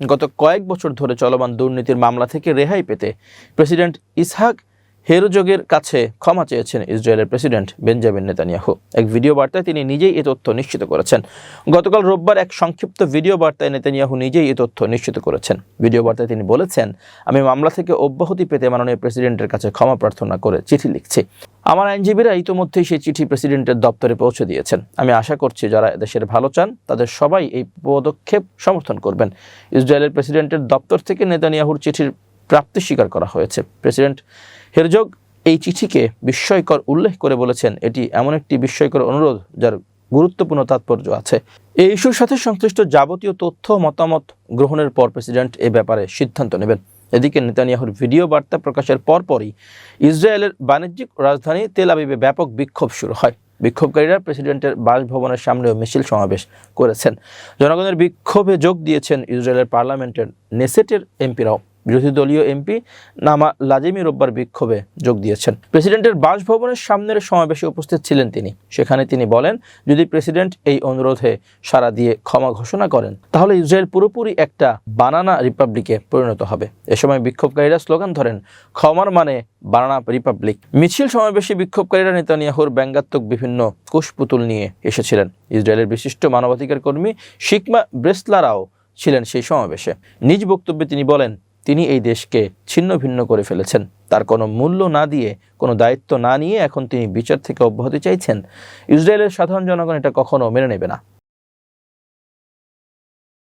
গত কয়েক বছর ধরে চলমান দুর্নীতির মামলা থেকে রেহাই পেতে প্রেসিডেন্ট ইসহাক হেরজোগের কাছে ক্ষমা চেয়েছেন ইসরায়েলের প্রেসিডেন্ট বেঞ্জামিন নেতানিয়াহু। এক ভিডিও বার্তায় তিনি নিজেই এ তথ্য নিশ্চিত করেছেন। গতকাল রোববার এক সংক্ষিপ্ত ভিডিও বার্তায় নেতানিয়াহু নিজেই এ তথ্য নিশ্চিত করেছেন। ভিডিও বার্তায় তিনি বলেছেন, আমি মামলা থেকে অব্যাহতি পেতে মাননীয় প্রেসিডেন্টের কাছে ক্ষমা প্রার্থনা করে চিঠি লিখছি। আমার আইনজীবীরা ইতোমধ্যেই সেই চিঠি প্রেসিডেন্টের দপ্তরে পৌঁছে দিয়েছেন। আমি আশা করছি যারা দেশের ভালো চান, তাদের সবাই এই পদক্ষেপ সমর্থন করবেন। ইসরায়েলের প্রেসিডেন্টের দপ্তর থেকে নেতানিয়াহুর চিঠির প্রাপ্তি স্বীকার করা হয়েছে। প্রেসিডেন্ট হেরজোগ এই চিঠিকে বিস্ময়কর উল্লেখ করে বলেছেন, এটি এমন একটি বিস্ময়কর অনুরোধ যার গুরুত্বপূর্ণ তাৎপর্য আছে। এই ইস্যুর সাথে সংশ্লিষ্ট যাবতীয় তথ্য, মতামত গ্রহণের পর প্রেসিডেন্ট এ ব্যাপারে সিদ্ধান্ত নেবেন। এদিকে নেতানিয়াহুর ভিডিও বার্তা প্রকাশের পরপরই ইসরায়েলের বাণিজ্যিক রাজধানী তেল আবিবে ব্যাপক বিক্ষোভ শুরু হয়। বিক্ষোভকারীরা প্রেসিডেন্টের বাসভবনের সামনেও মিছিল সমাবেশ করেছেন। জনগণের বিক্ষোভে যোগ দিয়েছেন ইসরায়েলের পার্লামেন্টের নেসেটের এমপিরাও। বিরোধী দলীয় এমপি নামা লাজিমি রোববার বিক্ষোভে যোগ দিয়েছেন। প্রেসিডেন্টের বাসভবনের সামনের সমাবেশে উপস্থিত ছিলেন তিনি। সেখানে তিনি বলেন, যদি প্রেসিডেন্ট এই অনুরোধে সাড়া দিয়ে ক্ষমা ঘোষণা করেন, তাহলে ইসরায়েল পুরোপুরি একটা বানানা রিপাবলিকে পরিণত হবে। এ সময় বিক্ষোভকারীরা স্লোগান ধরেন, ক্ষমার মানে বানানা রিপাবলিক। মিছিল সমাবেশে বিক্ষোভকারীরা নেতানিয়াহুর ব্যঙ্গাত্মক বিভিন্ন কুশপুতুল নিয়ে এসেছিলেন। ইসরায়েলের বিশিষ্ট মানবাধিকার কর্মী শিকমা ব্রেসলারাও ছিলেন সেই সমাবেশে। নিজ বক্তব্যে তিনি বলেন তিনি এই দেশকে ছিন্ন ভিন্ন করে ফেলেছেন। তার কোনো মূল্য না দিয়ে, কোনো দায়িত্ব না নিয়ে এখন তিনি বিচার থেকে অব্যাহতি চাইছেন। ইসরায়েলের সাধারণ জনগণ এটা কখনো মেনে নেবে না।